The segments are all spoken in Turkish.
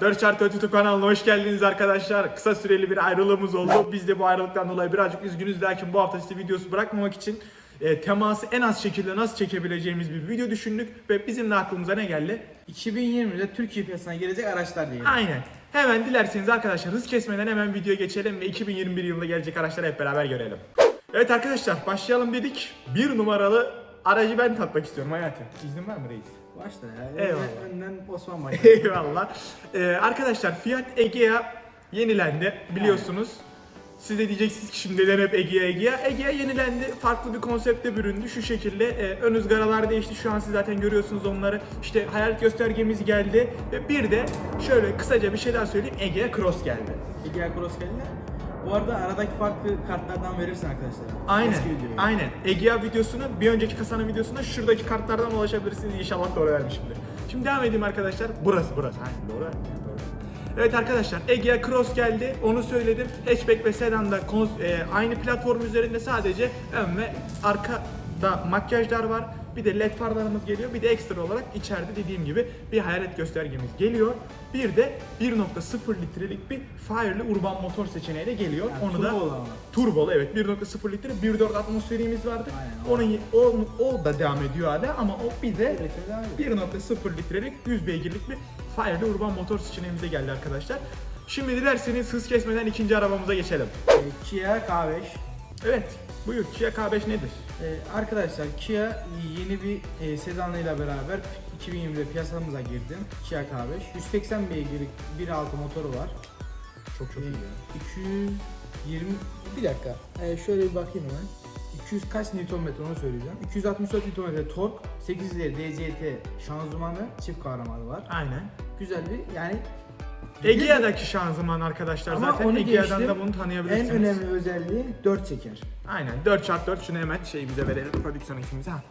Arkadaşlar merhaba. 4 çarpı YouTube kanalına hoş geldiniz arkadaşlar. Kısa süreli bir ayrılığımız oldu. Biz de bu ayrılıktan dolayı birazcık üzgünüz. Lakin bu hafta size videosu bırakmamak için e, teması en az şekilde nasıl çekebileceğimiz bir video düşündük. Ve bizim de aklımıza ne geldi? 2020'de Türkiye piyasasına gelecek araçlar diyelim. Aynen. Hemen dilerseniz arkadaşlar hız kesmeden hemen videoya geçelim ve 2021 yılında gelecek araçları hep beraber görelim. Evet arkadaşlar başlayalım dedik. Bir numaralı aracı ben tatmak istiyorum hayatım. İznin var mı reis? Başla ya. Eyvallah. Önden Osman başla. Eyvallah. Ee, arkadaşlar Fiat Egea yenilendi biliyorsunuz. Siz de diyeceksiniz ki şimdi neden hep Egea Egea. Egea yenilendi. Farklı bir konsepte büründü. Şu şekilde e, ön ızgaralar değişti. Şu an siz zaten görüyorsunuz onları. İşte hayalet göstergemiz geldi. Ve bir de şöyle kısaca bir şey daha söyleyeyim. Egea Cross geldi. Egea Cross geldi. Bu arada aradaki farkı kartlardan verirsin arkadaşlar. Aynen. Eski videoyu. Aynen. Egea videosunu bir önceki kasanın videosuna şuradaki kartlardan ulaşabilirsiniz. İnşallah doğru vermişimdir. Şimdi devam edeyim arkadaşlar. Burası burası. Aynen doğru. doğru. Evet arkadaşlar Egea Cross geldi. Onu söyledim. Hatchback ve sedanda e, aynı platform üzerinde sadece ön ve arkada makyajlar var. Bir de led farlarımız geliyor. Bir de ekstra olarak içeride dediğim gibi bir hayalet göstergemiz geliyor. Bir de 1.0 litrelik bir Firely urban motor seçeneği de geliyor. Yani Onu da turbolu ama. Turbolu evet 1.0 litre 1.4 atmosferimiz vardı. Aynen, Onun o, o da devam ediyor hala ama o bir de Evet, devam ediyor. 1.0 litrelik 100 beygirlik bir Firely urban motor seçeneğimize geldi arkadaşlar. Şimdi dilerseniz hız kesmeden ikinci arabamıza geçelim. Kia K5. Evet buyur Kia K5 nedir? Ee, arkadaşlar Kia yeni bir e, sedanıyla beraber 2020'de piyasamıza girdi. Kia K5. 180 beygirlik 1.6 motoru var. Çok çok Ee, iyi ya. 220 bir dakika. Ee, şöyle bir bakayım hemen. 200 kaç Nm onu söyleyeceğim. 264 Nm tork, 8 ileri DCT şanzımanı, çift kahramanı var. Aynen. Güzel bir yani Egea'daki şanzıman arkadaşlar Ama zaten onu Egea'dan geçtim. da bunu tanıyabilirsiniz. en önemli özelliği 4 çeker. Aynen 4x4 şunu hemen şeyimize verelim prodüksiyon ekibimize. Ha.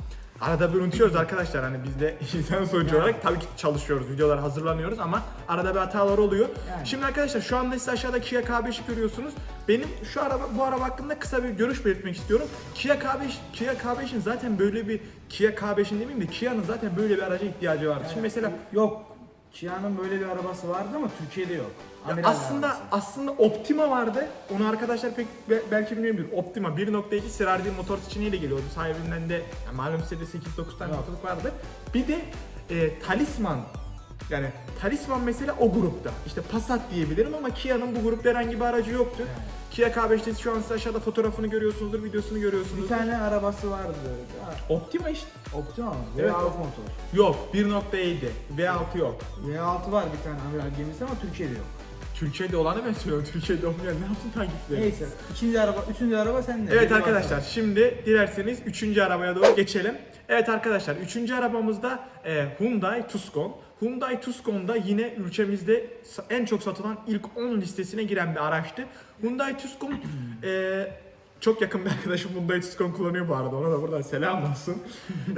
Arada bir unutuyoruz arkadaşlar hani biz de insan sonucu olarak tabii ki çalışıyoruz, videolar hazırlanıyoruz ama arada bir hatalar oluyor. Yani. Şimdi arkadaşlar şu anda siz aşağıda Kia K5'i görüyorsunuz. Benim şu araba bu araba hakkında kısa bir görüş belirtmek istiyorum. Kia K5 Kia K5'in zaten böyle bir Kia K5'in demeyeyim de Kia'nın zaten böyle bir araca ihtiyacı vardı. Şimdi mesela Yok. Kia'nın böyle bir arabası vardı ama Türkiye'de yok. ya aslında arabası. aslında Optima vardı. Onu arkadaşlar pek be- belki bilmiyordur. Optima 1.2 Sirardi motor seçeneğiyle geliyordu. Sahibinden de ya malum size de 8-9 tane motorluk vardı. Bir de e, Talisman yani Talisman mesela o grupta. İşte Passat diyebilirim ama Kia'nın bu grupta herhangi bir aracı yoktu. Kia K5'te şu an siz aşağıda fotoğrafını görüyorsunuzdur, videosunu görüyorsunuzdur. bir tane arabası vardı. Optima işte. Optima mı? Evet. V6 motor. Yok 1.7. V6 yok. V6 var bir tane amiral gemisi ama Türkiye'de yok. Türkiye'de olanı ben söylüyorum. Türkiye'de olmayan ne yapsın takipçileri? Neyse. ikinci araba, üçüncü araba sende. Evet arkadaşlar bakalım. şimdi dilerseniz 3. arabaya doğru geçelim. Evet arkadaşlar 3. arabamızda e, Hyundai Tucson. Hyundai Tucson'da yine ülkemizde en çok satılan ilk 10 listesine giren bir araçtı. Hyundai Tucson e, çok yakın bir arkadaşım Hyundai Tucson kullanıyor bu arada ona da buradan selam olsun.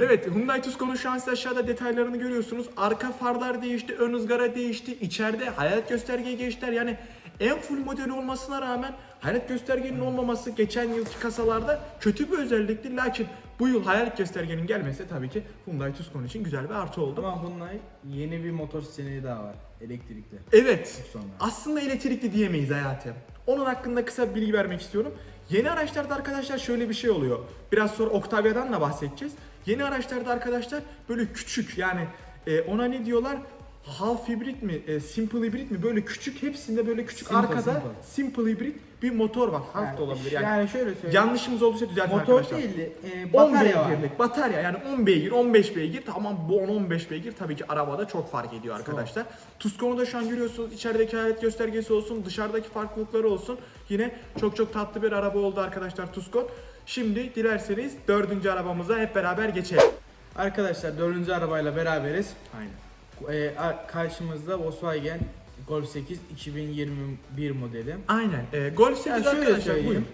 evet Hyundai Tucson'un şu an siz aşağıda detaylarını görüyorsunuz. Arka farlar değişti, ön ızgara değişti, içeride hayalet göstergeye geçtiler. Yani en full modeli olmasına rağmen hayalet göstergenin olmaması geçen yılki kasalarda kötü bir özellikti. Lakin bu yıl hayalet göstergenin gelmesi tabii ki Hyundai Tucson için güzel bir artı oldu. Ama Hyundai yeni bir motor seçeneği daha var. Elektrikli. Evet. Sonra. Aslında elektrikli diyemeyiz hayatım. Onun hakkında kısa bir bilgi vermek istiyorum. Yeni araçlarda arkadaşlar şöyle bir şey oluyor. Biraz sonra Octavia'dan da bahsedeceğiz. Yeni araçlarda arkadaşlar böyle küçük yani e, ona ne diyorlar? Half hibrit mi, e, simple hibrit mi? Böyle küçük hepsinde böyle küçük Simple, arkada simple. hibrit bir motor var. Half da olabilir yani. Yani şöyle söyleyeyim. Yanlışımız olduysa düzeltin motor arkadaşlar. değildi. E, 10 batarya var. beygirlik batarya yani 10 beygir 15 beygir tamam bu 10-15 beygir tabii ki arabada çok fark ediyor arkadaşlar. Tuscon'u da şu an görüyorsunuz içerideki hayalet göstergesi olsun dışarıdaki farklılıkları olsun yine çok çok tatlı bir araba oldu arkadaşlar Tuscon. Şimdi dilerseniz dördüncü arabamıza hep beraber geçelim. Arkadaşlar dördüncü arabayla beraberiz. Aynen. E, karşımızda Volkswagen Golf 8 2021 modeli. Aynen. Ee, Golf 8 Yani şöyle arkadaşlar buyurun.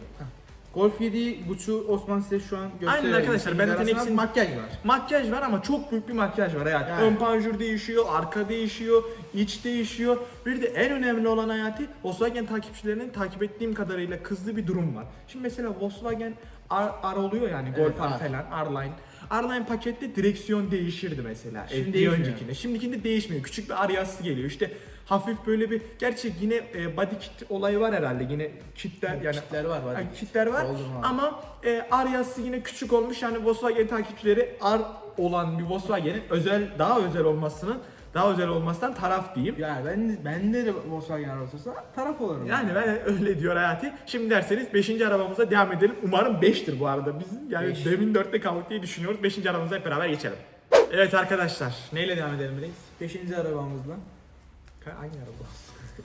Golf 7 buçu Osman size şu an gösteriyor. arkadaşlar, ben zaten arasında hepsini- makyaj var. Makyaj var ama çok büyük bir makyaj var hayatım. Yani. Ön panjur değişiyor, arka değişiyor, iç değişiyor. Bir de en önemli olan hayatı Volkswagen takipçilerinin takip ettiğim kadarıyla kızdığı bir durum var. Şimdi mesela Volkswagen R, R oluyor yani Evet, Golf R R. falan, R-Line. R-Line pakette direksiyon değişirdi mesela. Şimdi bir değişmiyor. öncekinde. Şimdikinde değişmiyor. Küçük bir aryası geliyor. İşte hafif böyle bir gerçi yine e, body kit olayı var herhalde. Yine kitler yani Kitler var, body yani kit. kitler var. Oldu mu? Ama e, aryası yine küçük olmuş. Yani Volkswagen takipçileri R olan bir Volkswagen'in özel daha özel olmasının daha özel olmasından taraf diyeyim. Yani ben bende de Volkswagen arabası olsa taraf olurum. Yani ben öyle diyor Hayati. Şimdi derseniz 5. arabamıza devam edelim. Umarım 5'tir bu arada. Biz yani Beş. demin 4'te kaldık diye düşünüyoruz. 5. arabamıza hep beraber geçelim. Evet arkadaşlar. Neyle devam edelim reis? Beşinci arabamızla. Hangi araba?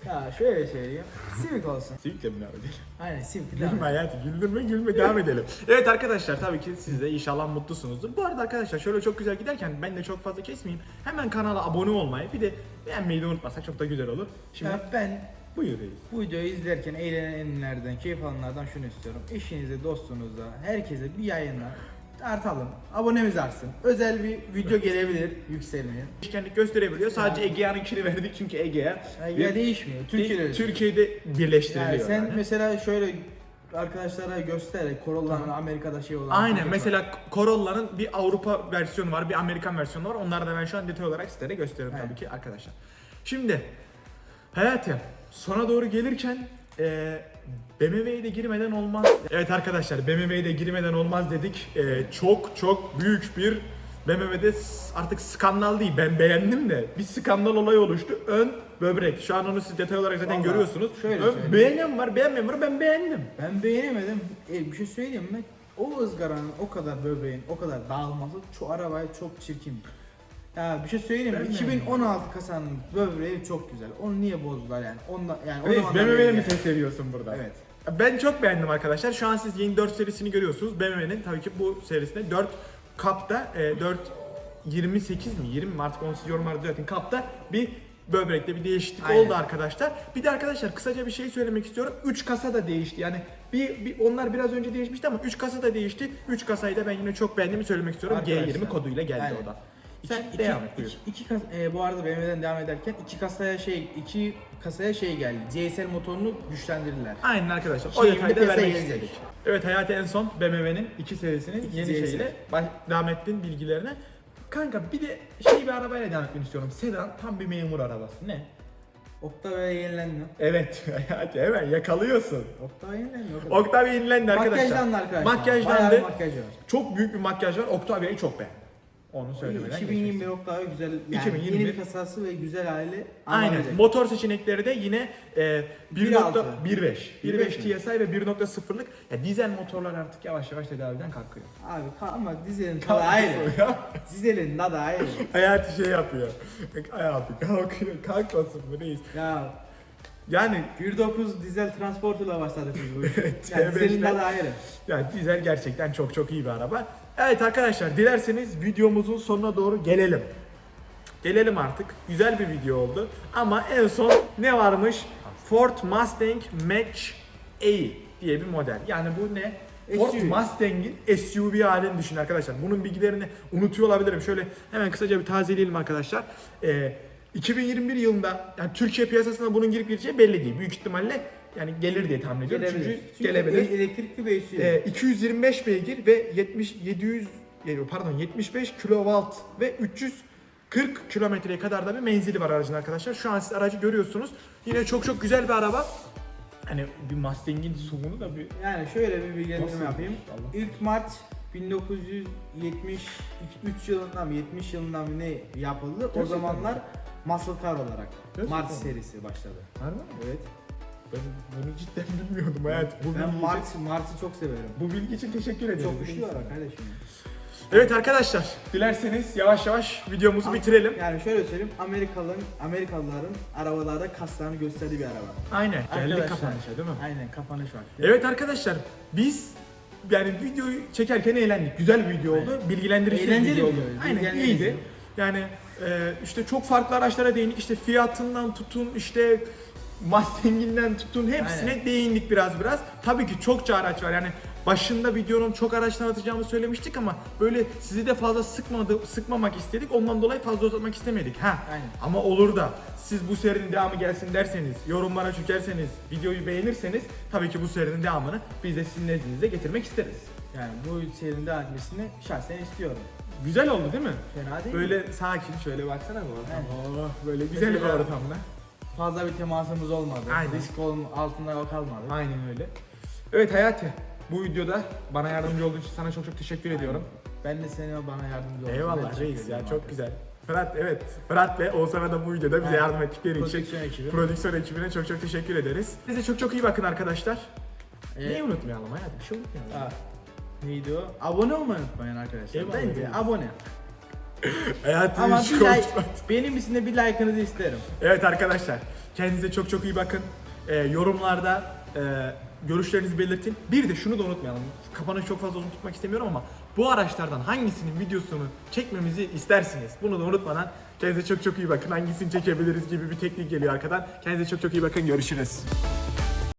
Ya şöyle söyleyeyim. Civic olsun. Civic'le mi devam edelim? Aynen Civic. Gülme Hayati. Güldürme gülme devam edelim. Evet arkadaşlar tabii ki siz de inşallah mutlusunuzdur. Bu arada arkadaşlar şöyle çok güzel giderken ben de çok fazla kesmeyeyim. Hemen kanala abone olmayı bir de beğenmeyi de unutmasak çok da güzel olur. Şimdi Ya ben buyur reis. bu videoyu izlerken eğlenenlerden, keyif alanlardan şunu istiyorum. Eşinize, dostunuzla, herkese bir yayınla artalım. Abonemiz artsın. Özel bir video gelebilir yükselmeye. Değişkenlik gösterebiliyor. Sadece Egea'nınkini verdik çünkü Egea ya değişmiyor. Türkiye'de. Türkiye'de birleştiriliyor. Yani sen yani. mesela şöyle arkadaşlara göster Corolla'nın Amerika'da şey olan. Aynen var. mesela Corolla'nın bir Avrupa versiyonu var, bir Amerikan versiyonu var. Onları da ben şu an detay olarak sizlere gösteriyorum Aynen. tabii ki arkadaşlar. Şimdi Hayati sona doğru gelirken e, BMW'ye de girmeden olmaz. Evet arkadaşlar BMW'ye de girmeden olmaz dedik. E, çok çok büyük bir BMW'de artık skandal değil ben beğendim de bir skandal olay oluştu. Ön böbrek. Şu an onu siz detay olarak zaten Vallahi görüyorsunuz. şöyle Ön, beğenen var beğenmeyen var ben beğendim. Ben beğenemedim. E, bir şey söyleyeyim mi? O ızgaranın o kadar böbreğin o kadar dağılması şu arabaya çok çirkin. Ya bir şey söyleyeyim mi? Ben de. 2016 kasanın böbreği çok güzel. Onu niye bozdular yani? Ondan yani Reis belli mi yani. sen seviyorsun burada? Evet. Ben çok beğendim arkadaşlar. Şu an siz yeni 4 serisini görüyorsunuz. BMW'nin tabii ki bu serisinde 4 kapta e, 4 28 mi 20 mi artık onu siz yorumlarda zaten kapta bir böbrekte bir değişiklik Aynen. oldu arkadaşlar. Bir de arkadaşlar kısaca bir şey söylemek istiyorum. 3 kasa da değişti. Yani bir, bir onlar biraz önce değişmişti ama 3 kasa da değişti. 3 kasayı da ben yine çok beğendiğimi söylemek istiyorum. Arkadaşlar, G20 koduyla geldi aynen. o da. İki, Sen iki, devam et buyur. iki, iki kas, e, bu arada BMW'den devam ederken iki kasaya şey iki kasaya şey geldi. CSL motorunu güçlendirdiler. Aynen arkadaşlar. O Şimdi detayı da piyasaya vermek gelecek. istedik. Evet Hayati en son BMW'nin iki serisinin İki yeni CS'ler. şeyiyle baş- devam ettiğin bilgilerine. Kanka bir de şey bir arabayla devam etmeni istiyorum. Sedan tam bir memur arabası. Ne? Octavia yenilendi. Evet Hayati hemen yakalıyorsun. Octavia yenilendi. Octavia yenilendi arkadaşlar. Makyajlandı arkadaşlar. Bayağı Makyajlandı. bir makyaj var. Çok büyük bir makyaj var. Octavia'yı çok beğendim. Onu söylemeden 2021 geçmesin. Octavia güzel. Yani 2021. yeni bir kasası ve güzel hali. Aynen. anlanacak. Motor seçenekleri de yine e, 1.6. 1.15, 1.5 1.5 TSI ve 1.0'lık ya dizel motorlar artık yavaş yavaş tedaviden kalkıyor. Abi ama dizelin tadı ayrı. Ya. Dizelin tadı ayrı. Hayati şey yapıyor. Hayati kalkıyor. Kalkmasın bu reis. ya Yani 1.9 dizel transportuyla başladık biz bu işe. Yani T5'ler dizelin tadı ayrı. yani dizel gerçekten çok çok iyi bir araba. Evet arkadaşlar dilerseniz videomuzun sonuna doğru gelelim. Gelelim artık. Güzel bir video oldu. Ama en son ne varmış? Ford Mustang Mach-E diye bir model. Yani bu ne? Ford. Mustang'in SUV halini düşün arkadaşlar. Bunun bilgilerini unutuyor olabilirim. Şöyle hemen kısaca bir tazeleyelim arkadaşlar. Ee, 2021 yılında yani Türkiye piyasasına bunun girip gireceği belli değil. Büyük ihtimalle yani gelir diye tahmin ediyorum. Gelebilir. Çünkü, Çünkü gelebilir. e- elektrikli bir SUV. Ee, 225 beygir ve 70 700 e, pardon 75 kilowatt ve 340 kilometreye kadar da bir menzili var aracın arkadaşlar. Şu an siz aracı görüyorsunuz. Yine çok çok güzel bir araba. Hani bir Mustang'in sunumunu da bir Yani şöyle bir bilgilendirme yapayım. Allah. İlk Mart 1973 yılından mı 70 yılından mı ne yapıldı? Gerçekten o zamanlar muscle car olarak Gerçekten Mart serisi başladı. Harbi mi? Evet. Ben bunu cidden bilmiyordum hayat. Bu Ben bilgi, Mart Mart'ı çok severim. bu bilgi için teşekkür ederim. Çok güçlü var kardeşim. Evet arkadaşlar, dilerseniz yavaş yavaş videomuzu bitirelim. Yani şöyle söyleyeyim Amerikalıların Amerikalıların arabalarda kaslarını gösterdiği bir araba. Aynen, geldik Arkadaşlar, kapanışa değil mi? Aynen kapanış vakti. Evet arkadaşlar biz yani videoyu çekerken eğlendik. Güzel bir video oldu. Bilgilendirici Eğlenceli bir video bir oldu. video, Aynen bilgilendirici. iyiydi. Yani e, işte çok farklı araçlara değindik. İşte fiyatından tutun işte Mustang'inden tutun hepsine Aynen. değindik biraz biraz. Tabii ki çokça araç var. Yani başında videonun çok araç tanıtacağımı söylemiştik ama böyle sizi de fazla sıkmadı, sıkmamak istedik. Ondan dolayı fazla uzatmak istemedik. Ha. Aynen. Ama olur da siz bu serinin devamı gelsin derseniz, yorumlara çökerseniz, videoyu beğenirseniz tabii ki bu serinin devamını biz de sizin nezdinizde getirmek isteriz. Yani bu serinin devam etmesini şahsen istiyorum. Güzel oldu değil mi? Fena değil mi? Böyle sakin şöyle baksana bu ortam. Evet. Oh, böyle güzel bir Mesela- ortamda. Fazla bir temasımız olmadı. Aynen. Risk olm altında kalmadı. Aynen öyle. Evet Hayati, bu videoda bana yardımcı olduğun için sana çok çok teşekkür ediyorum. Ben de seni bana yardımcı oldum. Ben Eyvallah reis ya çok güzel. Fırat evet, Fırat ve Oğuzhan'a da bu videoda bize Aynen. yardım ettikleri için Prodüksiyon ekibi. prodüksiyon ekibine çok çok teşekkür ederiz. Size çok çok iyi bakın arkadaşlar. Ee, Neyi unutmayalım Hayati? Bir şey unutmayalım. Aa, neydi o? Abone olmayı unutmayın arkadaşlar. Eyvallah, Bence abone. Hayati Ama bir like, benim için de bir like'ınızı isterim. Evet arkadaşlar, kendinize çok çok iyi bakın. Ee, yorumlarda e, görüşlerinizi belirtin. Bir de şunu da unutmayalım. Kapanışı çok fazla uzun tutmak istemiyorum ama bu araçlardan hangisinin videosunu çekmemizi istersiniz? Bunu da unutmadan kendinize çok çok iyi bakın. Hangisini çekebiliriz gibi bir teknik geliyor arkadan. Kendinize çok çok iyi bakın. Görüşürüz.